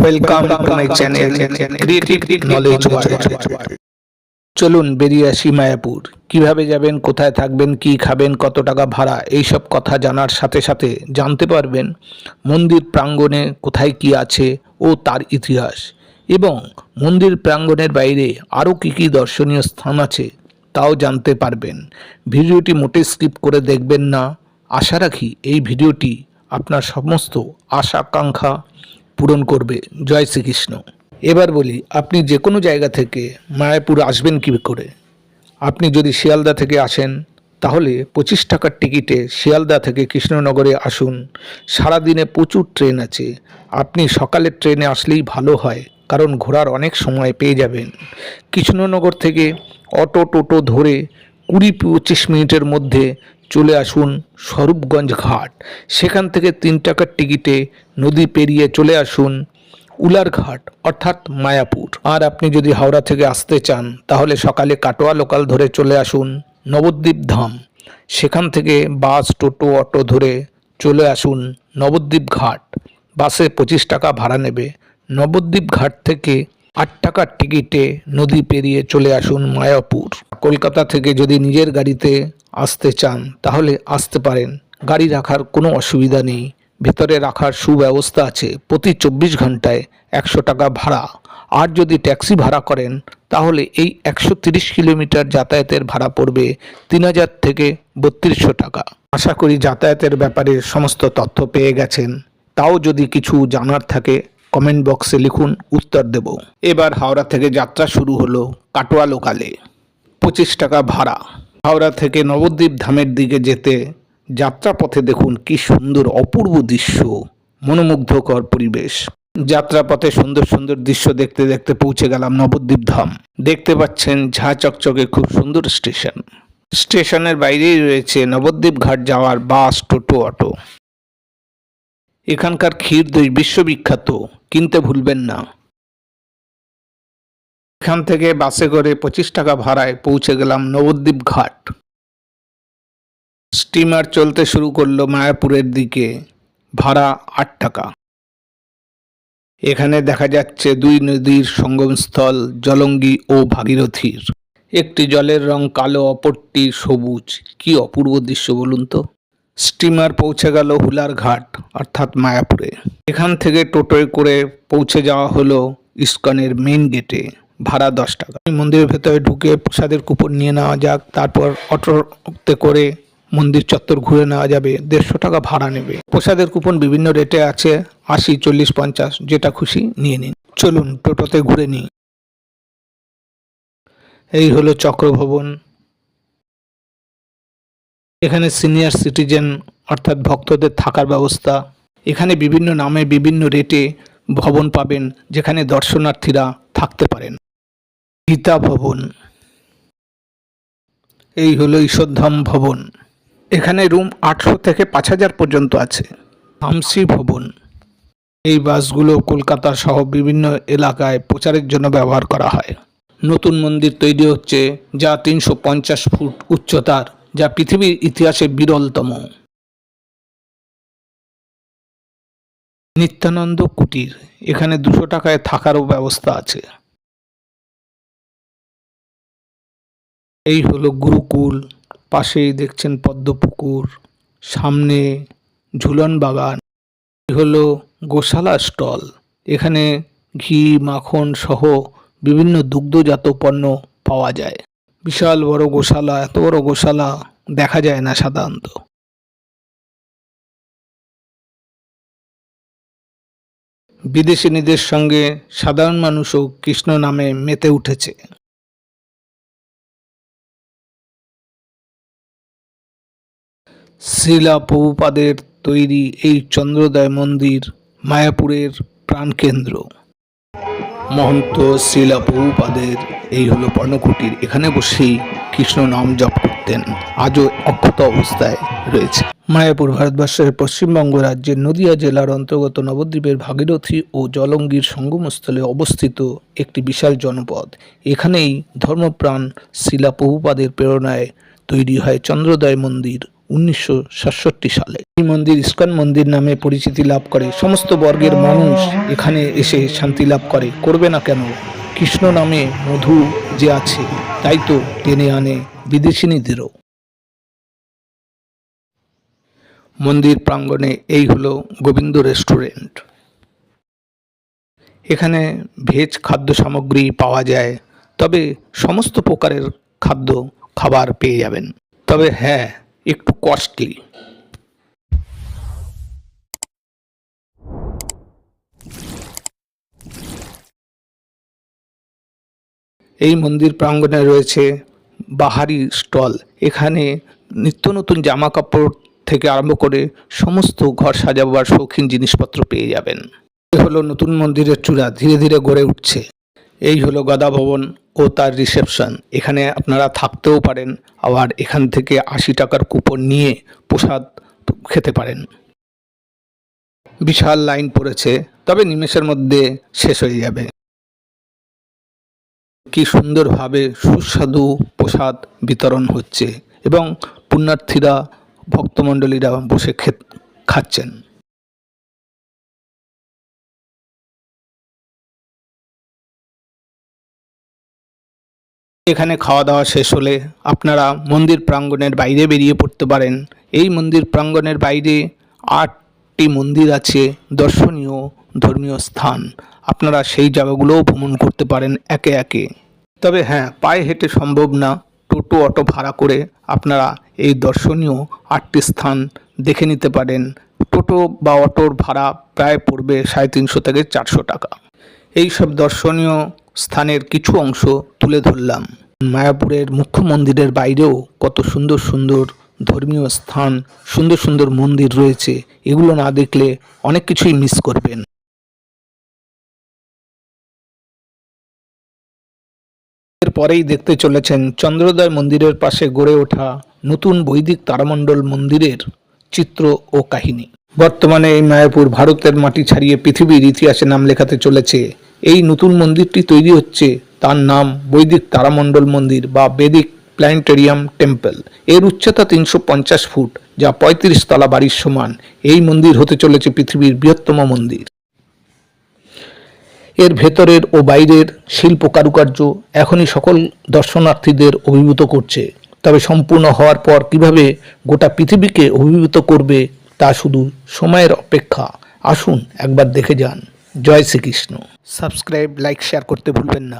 Welcome channel চলুন বেরিয়ে আসি মায়াপুর। কীভাবে যাবেন, কোথায় থাকবেন, কি খাবেন, কত টাকা ভাড়া, এইসব কথা জানার সাথে সাথে জানতে পারবেন মন্দির প্রাঙ্গণে কোথায় কি আছে ও তার ইতিহাস। এবং মন্দির প্রাঙ্গণের বাইরে আরও কী কী দর্শনীয় স্থান আছে তাও জানতে পারবেন। ভিডিওটি মোটে স্কিপ করে দেখবেন না। আশা রাখি এই ভিডিওটি আপনার সমস্ত আশা আকাঙ্ক্ষা পূরণ করবে। জয় শ্রীকৃষ্ণ। এবার বলি, আপনি যে কোনো জায়গা থেকে মায়াপুর আসবেন কী করে? আপনি যদি শিয়ালদা থেকে আসেন, তাহলে পঁচিশ টাকার টিকিটে শিয়ালদা থেকে কৃষ্ণনগরে আসুন। সারাদিনে প্রচুর ট্রেন আছে। আপনি সকালের ট্রেনে আসলেই ভালো হয়, কারণ ঘোরার অনেক সময় পেয়ে যাবেন। কৃষ্ণনগর থেকে অটো টোটো ধরে কুড়ি পঁচিশ মিনিটের মধ্যে চলে আসুন স্বরূপগঞ্জ ঘাট। সেখান থেকে তিন টাকার টিকিটে নদী পেরিয়ে চলে আসুন উলারঘাট অর্থাৎ মায়াপুর। আর আপনি যদি হাওড়া থেকে আসতে চান, তাহলে সকালে কাটোয়া লোকাল ধরে চলে আসুন নবদ্বীপ ধাম। সেখান থেকে বাস, টোটো, অটো ধরে চলে আসুন নবদ্বীপ ঘাট। বাসে পঁচিশ টাকা ভাড়া নেবে। নবদ্বীপ ঘাট থেকে আট টাকার টিকিটে নদী পেরিয়ে চলে আসুন মায়াপুর। কলকাতা থেকে যদি নিজের গাড়িতে আসতে চান, তাহলে আসতে পারেন। গাড়ি রাখার কোনো অসুবিধা নেই। ভেতরে রাখার সুব্যবস্থা আছে। প্রতি চব্বিশ ঘন্টায় একশো টাকা ভাড়া। আর যদি ট্যাক্সি ভাড়া করেন, তাহলে এই একশো কিলোমিটার যাতায়াতের ভাড়া পড়বে তিন হাজার থেকে বত্রিশশো টাকা। আশা করি যাতায়াতের ব্যাপারে সমস্ত তথ্য পেয়ে গেছেন। তাও যদি কিছু জানার থাকে, কমেন্ট বক্সে লিখুন উত্তর দেব। এবার হাওড়া থেকে যাত্রা শুরু হলো কাটোয়া লোকালে। পঁচিশ টাকা ভাড়া। হাওড়া থেকে নবদ্বীপ ধামের দিকে যেতে যাত্রাপথে দেখুন কি সুন্দর অপূর্ব দৃশ্য, মনোমুগ্ধকর পরিবেশ। যাত্রাপথে সুন্দর সুন্দর দৃশ্য দেখতে দেখতে পৌঁছে গেলাম নবদ্বীপ ধাম। দেখতে পাচ্ছেন ঝা চকচকে খুব সুন্দর স্টেশন। স্টেশনের বাইরেই রয়েছে নবদ্বীপ ঘাট যাওয়ার বাস, টোটো, অটো। এখানকার ক্ষীর দই বিশ্ববিখ্যাত, কিনতে ভুলবেন না। এখান থেকে বাসে করে পঁচিশ টাকা ভাড়ায় পৌঁছে গেলাম নবদ্বীপ ঘাট। স্টিমার চলতে শুরু করল মায়াপুরের দিকে, ভাড়া আট টাকা। এখানে দেখা যাচ্ছে দুই নদীর সঙ্গমস্থল, জলঙ্গি ও ভাগীরথীর। একটি জলের রং কালো, অপরটি সবুজ। কি অপূর্ব দৃশ্য বলুন তো? স্টিমার পৌঁছে গেল হুলার ঘাট, অর্থাৎ মায়াপুরে। এখান থেকে টোটোয় করে পৌঁছে যাওয়া হলো ইস্কনের মেইন গেটে। ভাড়া দশ টাকা। মন্দিরের ভেতরে ঢুকে প্রসাদের কুপন নিয়ে নেওয়া যাক, তারপর অটোতে করে মন্দির চত্বর ঘুরে নেওয়া যাবে, দেড়শো টাকা ভাড়া নেবে। প্রসাদের কুপন বিভিন্ন রেটে আছে, আশি, চল্লিশ, পঞ্চাশ, যেটা খুশি নিয়ে নিন। চলুন, টোটোতে ঘুরে নিই। এই হলো চক্রভবন। এখানে সিনিয়র সিটিজেন অর্থাৎ ভক্তদের থাকার ব্যবস্থা। এখানে বিভিন্ন নামে বিভিন্ন রেটে ভবন পাবেন, যেখানে দর্শনার্থীরা থাকতে পারেন। গীতা ভবন এই হলো ঈশ্বরধাম ভবন। এখানে রুম আটশো থেকে পাঁচ হাজার পর্যন্ত আছে। হামসি ভবন। এই বাসগুলো কলকাতা সহ বিভিন্ন এলাকায় প্রচারের জন্য ব্যবহার করা হয়। নতুন মন্দির তৈরি হচ্ছে যা তিনশো পঞ্চাশ ফুট উচ্চতার, যা পৃথিবীর ইতিহাসে বিরলতম। নিত্যানন্দ কুটির। এখানে দুশো টাকায় থাকারও ব্যবস্থা আছে। এই হলো গুরুকুল, পাশেই দেখছেন পদ্মপুকুর, সামনে ঝুলন বাগান, এই হলো গোশালা স্টল। এখানে ঘি, মাখন সহ বিভিন্ন দুগ্ধজাত পণ্য পাওয়া যায়। বিশাল বড় গোশালা, এত বড় গোশালা দেখা যায় না সাধারণত। বিদেশিনীদের সঙ্গে সাধারণ মানুষও কৃষ্ণ নামে মেতে উঠেছে। শিলা প্রভুপাদের তৈরি এই চন্দ্রোদয় মন্দির মায়াপুরের প্রাণকেন্দ্র। মহন্ত শিলা প্রভুপাদের এই হলো পর্ণকুটির। এখানে বসেই কৃষ্ণ নাম জপ করতেন। আজও অক্ষত অবস্থায় রয়েছে। মায়াপুর ভারতবর্ষের পশ্চিমবঙ্গ রাজ্যের নদিয়া জেলার অন্তর্গত নবদ্বীপের ভাগীরথী ও জলঙ্গির সঙ্গমস্থলে অবস্থিত একটি বিশাল জনপদ। এখানেই ধর্মপ্রাণ শিলা প্রভুপাদের প্রেরণায় তৈরি হয় চন্দ্রোদয় মন্দির। উনিশশো সাতষট্টি সালে। এই মন্দির ইস্কন মন্দির নামে পরিচিতি লাভ করে। সমস্ত বর্গের মানুষ এখানে এসে শান্তি লাভ করে। করবে না কেন? কৃষ্ণ নামে মধু যে আছে, তাই তো টেনে আনে বিদেশিনীদেরও। মন্দির প্রাঙ্গণে এই হলো গোবিন্দ রেস্টুরেন্ট। এখানে ভেজ খাদ্য সামগ্রী পাওয়া যায়। তবে সমস্ত প্রকারের খাদ্য খাবার পেয়ে যাবেন। তবে হ্যাঁ একটু কস্টলি এই মন্দির প্রাঙ্গণে রয়েছে বাহারি স্টল। এখানে নিত্য নতুন জামা কাপড় থেকে আরম্ভ করে সমস্ত ঘর সাজাবার শৌখিন জিনিসপত্র পেয়ে যাবেন। এ হলো নতুন মন্দিরের চূড়া, ধীরে ধীরে গড়ে উঠছে। এই হলো গদা ভবন ও তার রিসেপশন এখানে আপনারা থাকতেও পারেন আবার এখান থেকে আশি টাকার কুপন নিয়ে প্রসাদ খেতে পারেন। বিশাল লাইন পড়েছে, তবে নিমেষের মধ্যে শেষ হয়ে যাবে। কি সুন্দরভাবে সুস্বাদু প্রসাদ বিতরণ হচ্ছে এবং পুণ্যার্থীরা, ভক্তমণ্ডলীরা বসে খাচ্ছেন। এখানে খাওয়া দাওয়া শেষ হলে আপনারা মন্দির প্রাঙ্গণের বাইরে বেরিয়ে পড়তে পারেন। এই মন্দির প্রাঙ্গণের বাইরে আটটি মন্দির আছে, দর্শনীয়, ধর্মীয় স্থান। আপনারা সেই জায়গাগুলোও ভ্রমণ করতে পারেন একে একে। তবে হ্যাঁ পায়ে হেঁটে সম্ভব না। টোটো, অটো ভাড়া করে আপনারা এই দর্শনীয় আটটি স্থান দেখে নিতে পারেন। টোটো বা অটোর ভাড়া প্রায় পড়বে সাড়ে তিনশো থেকে চারশো টাকা। এই সব দর্শনীয় স্থানের কিছু অংশ তুলে ধরলাম। মায়াপুরের মুখ্য মন্দিরের বাইরেও কত সুন্দর সুন্দর ধর্মীয় স্থান, সুন্দর সুন্দর মন্দির রয়েছে, এগুলো না দেখলে অনেক কিছুই মিস করবেন। এরপরেই দেখতে চলেছেন চন্দ্রোদয় মন্দিরের পাশে গড়ে ওঠা নতুন বৈদিক তারামণ্ডল মন্দিরের চিত্র ও কাহিনী। বর্তমানে এই মায়াপুর ভারতের মাটি ছাড়িয়ে পৃথিবীর ইতিহাসে নাম লেখাতে চলেছে। এই নতুন মন্দিরটি তৈরি হচ্ছে তার নাম বৈদিক তারামণ্ডল মন্দির বা বেদিক প্ল্যানেটেরিয়াম টেম্পল। এর উচ্চতা তিনশো পঞ্চাশ ফুট, যা পঁয়ত্রিশ তলা বাড়ির সমান। এই মন্দির হতে চলেছে পৃথিবীর বৃহত্তম মন্দির। এর ভেতরের ও বাইরের শিল্প কারুকার্য এখনই সকল দর্শনার্থীদের অভিভূত করছে। তবে সম্পূর্ণ হওয়ার পর কীভাবে গোটা পৃথিবীকে অভিভূত করবে তা শুধু সময়ের অপেক্ষা। আসুন একবার দেখে যান। জয় শ্রীকৃষ্ণ। সাবস্ক্রাইব লাইক শেয়ার করতে ভুলবেন না।